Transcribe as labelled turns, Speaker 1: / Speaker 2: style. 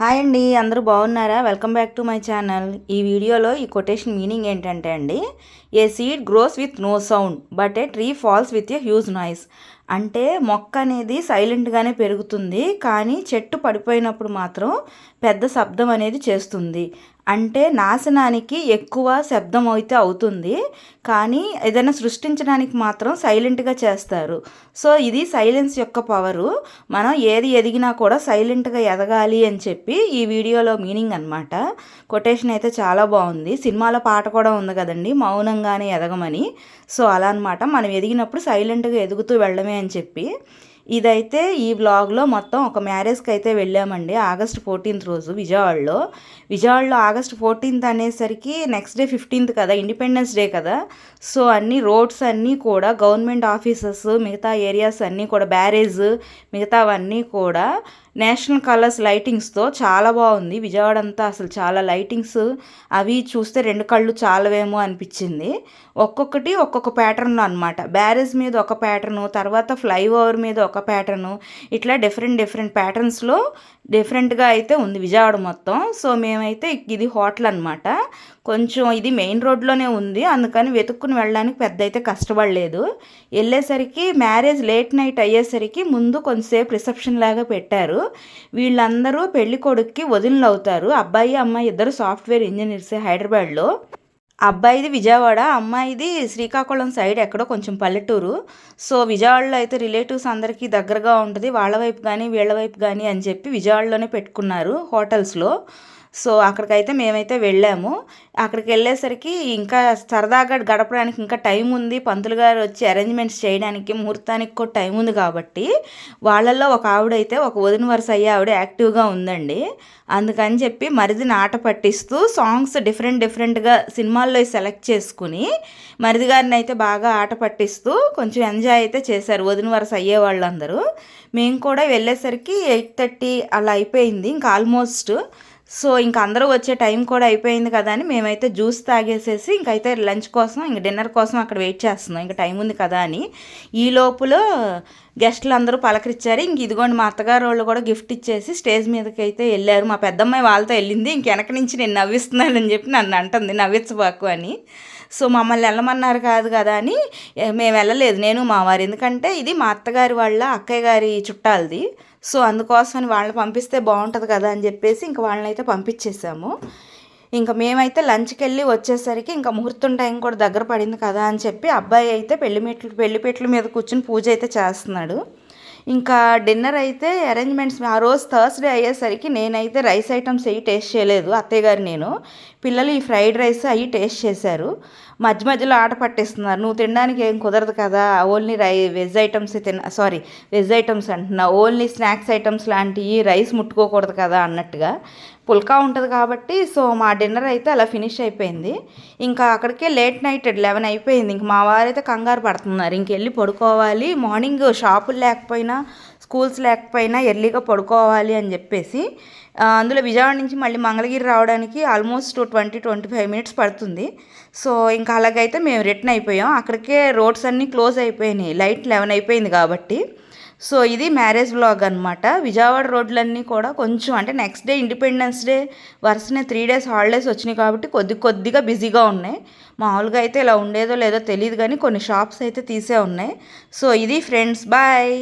Speaker 1: Hi అండి అందరూ బాగున్నారా? Welcome back to my channel ఈ వీడియోలో ఈ కొటేషన్ మీనింగ్ ఏంటంటే అండి a seed grows with no sound but a tree falls with a huge noise అంటే మొక్క అనేది సైలెంట్గానే పెరుగుతుంది కానీ చెట్టు పడిపోయినప్పుడు మాత్రం పెద్ద శబ్దం అనేది చేస్తుంది. అంటే నాశనానికి ఎక్కువ శబ్దం అయితే అవుతుంది కానీ ఏదైనా సృష్టించడానికి మాత్రం సైలెంట్గా చేస్తారు. సో ఇది సైలెన్స్ యొక్క పవరు. మనం ఏది ఎదిగినా కూడా సైలెంట్గా ఎదగాలి అని చెప్పి ఈ వీడియోలో మీనింగ్ అనమాట కొటేషన్ అయితే చాలా బాగుంది. సినిమాలో పాట కూడా ఉంది కదండి మౌనంగానే ఎదగమని. సో అలా అనమాట మనం ఎదిగినప్పుడు సైలెంట్గా ఎదుగుతూ వెళ్ళడమే అని చెప్పి. ఇదైతే ఈ బ్లాగ్లో మొత్తం ఒక మ్యారేజ్కి అయితే వెళ్ళామండి. ఆగస్ట్ ఫోర్టీన్త్ రోజు విజయవాడలో. విజయవాడలో ఆగస్ట్ ఫోర్టీన్త్ అనేసరికి నెక్స్ట్ డే ఫిఫ్టీన్త్ కదా ఇండిపెండెన్స్ డే కదా. సో అన్ని రోడ్స్ అన్నీ కూడా గవర్నమెంట్ ఆఫీసెస్ మిగతా ఏరియాస్ అన్నీ కూడా బ్యారేజ్ మిగతావన్నీ కూడా నేషనల్ కలర్స్ లైటింగ్స్తో చాలా బాగుంది. విజయవాడ అంతా అసలు చాలా లైటింగ్స్ అవి చూస్తే రెండు కళ్ళు చాలవేమో అనిపించింది. ఒక్కొక్కటి ఒక్కొక్క ప్యాటర్న్ అనమాట బ్యారేజ్ మీద ఒక ప్యాటర్ను తర్వాత ఫ్లైఓవర్ మీద ఒక ప్యాటర్ను ఇట్లా డిఫరెంట్ డిఫరెంట్ ప్యాటర్న్స్లో డిఫరెంట్గా అయితే ఉంది విజయవాడ మొత్తం. సో మేమైతే ఇది హోటల్ అనమాట కొంచెం ఇది మెయిన్ రోడ్లోనే ఉంది. అందుకని వెతుక్కుని వెళ్ళడానికి పెద్ద అయితే కష్టపడలేదు. వెళ్ళేసరికి మ్యారేజ్ లేట్ నైట్ అయ్యేసరికి ముందు కొంతసేపు రిసెప్షన్ లాగా పెట్టారు. వీళ్ళందరూ పెళ్ళి కొడుక్కి వదినలు అవుతారు అబ్బాయి అమ్మాయి ఇద్దరు సాఫ్ట్వేర్ ఇంజనీర్స్ హైదరాబాద్లో. అబ్బాయిది విజయవాడ అమ్మాయిది శ్రీకాకుళం సైడ్ ఎక్కడో కొంచెం పల్లెటూరు. సో విజయవాడలో అయితే రిలేటివ్స్ అందరికీ దగ్గరగా ఉంటుంది. వాళ్ళ వైపు కానీ వీళ్ళ వైపు కానీ అని చెప్పి విజయవాడలోనే పెట్టుకున్నారు హోటల్స్లో. సో అక్కడికైతే మేమైతే వెళ్ళాము. అక్కడికి వెళ్ళేసరికి ఇంకా సరదాగా గడపడానికి ఇంకా టైం ఉంది. పంతులు గారు వచ్చి అరేంజ్మెంట్స్ చేయడానికి ముహూర్తానికి కూడా టైం ఉంది కాబట్టి వాళ్ళల్లో ఒక ఆవిడైతే ఒక వదిన వరుస అయ్యే ఆవిడ యాక్టివ్గా ఉందండి. అందుకని చెప్పి మరిదిని ఆట పట్టిస్తూ సాంగ్స్ డిఫరెంట్ డిఫరెంట్గా సినిమాల్లో సెలెక్ట్ చేసుకుని మరిది గారిని అయితే బాగా ఆట పట్టిస్తూ కొంచెం ఎంజాయ్ అయితే చేశారు వదిన వరుస అయ్యే వాళ్ళందరూ. మేము కూడా వెళ్ళేసరికి ఎయిట్ థర్టీ అలా అయిపోయింది. ఇంకా ఆల్మోస్ట్ సో ఇంక అందరూ వచ్చే టైం కూడా అయిపోయింది కదా అని మేమైతే జ్యూస్ తాగేసేసి ఇంకైతే లంచ్ కోసం ఇంక డిన్నర్ కోసం అక్కడ వెయిట్ చేస్తున్నాం. ఇంకా టైం ఉంది కదా అని. ఈ లోపల గెస్టులు అందరూ పలకరించారు ఇంక ఇదిగోండి మా అత్తగారు వాళ్ళు కూడా గిఫ్ట్ ఇచ్చేసి స్టేజ్ మీదకి అయితే వెళ్ళారు. మా పెద్దమ్మాయి వాళ్ళతో వెళ్ళింది. ఇంక వెనక నుంచి నేను నవ్విస్తున్నానని చెప్పి నన్ను అంటుంది నవ్వించబాకు అని. సో మమ్మల్ని వెళ్ళమన్నారు కాదు కదా అని మేము వెళ్ళలేదు. నేను మా వారు. ఎందుకంటే ఇది మా అత్తగారి వాళ్ళ అక్కయ్య గారి చుట్టాలది. సో అందుకోసమని వాళ్ళని పంపిస్తే బాగుంటుంది కదా అని చెప్పేసి ఇంకా వాళ్ళని అయితే పంపించేసాము. ఇంకా మేమైతే లంచ్కి వెళ్ళి వచ్చేసరికి ఇంకా ముహూర్తం టైం కూడా దగ్గర పడింది కదా అని చెప్పి అబ్బాయి అయితే పెళ్ళి మెట్లు పెళ్ళిపెట్ల మీద కూర్చుని పూజ అయితే చేస్తున్నాడు. ఇంకా డిన్నర్ అయితే అరేంజ్మెంట్స్ ఆ రోజు థర్స్డే అయ్యేసరికి నేనైతే రైస్ ఐటమ్స్ అవి టేస్ట్ చేయలేదు అత్తయ్య గారు నేను. పిల్లలు ఈ ఫ్రైడ్ రైస్ అవి టేస్ట్ చేశారు. మధ్య మధ్యలో ఆట పట్టేస్తున్నారు. నువ్వు తినడానికి ఏం కుదరదు కదా. ఓన్లీ రై వెజ్ ఐటమ్స్ తిన సారీ వెజ్ ఐటమ్స్ అంటున్నా. ఓన్లీ స్నాక్స్ ఐటమ్స్ లాంటివి రైస్ ముట్టుకోకూడదు కదా అన్నట్టుగా. పుల్కా ఉంటుంది కాబట్టి సో మా డిన్నర్ అయితే అలా ఫినిష్ అయిపోయింది. ఇంకా అక్కడికే లేట్ నైట్ లెవెన్ అయిపోయింది. ఇంక మా వారైతే కంగారు పడుతున్నారు. ఇంకెళ్ళి పడుకోవాలి. మార్నింగ్ షాపులు లేకపోయినా స్కూల్స్ లేకపోయినా ఎర్లీగా పడుకోవాలి అని చెప్పేసి అందులో విజయవాడ నుంచి మళ్ళీ మంగళగిరి రావడానికి almost twenty twenty five minutes పడుతుంది. సో ఇంకా అలాగైతే మేము రిటర్న్ అయిపోయాం. అక్కడికే రోడ్స్ అన్నీ క్లోజ్ అయిపోయినాయి. లైట్ లెవెన్ అయిపోయింది కాబట్టి. సో ఇది మ్యారేజ్ బ్లాగ్ అనమాట విజయవాడ రోడ్లన్నీ కూడా కొంచెం అంటే నెక్స్ట్ డే ఇండిపెండెన్స్ డే వరుసనే త్రీ డేస్ హాలిడేస్ వచ్చినాయి కాబట్టి కొద్ది కొద్దిగా బిజీగా ఉన్నాయి. మామూలుగా అయితే ఇలా ఉండేదో లేదో తెలియదు కానీ కొన్ని షాప్స్ అయితే తీసే ఉన్నాయి. సో ఇది ఫ్రెండ్స్ బాయ్!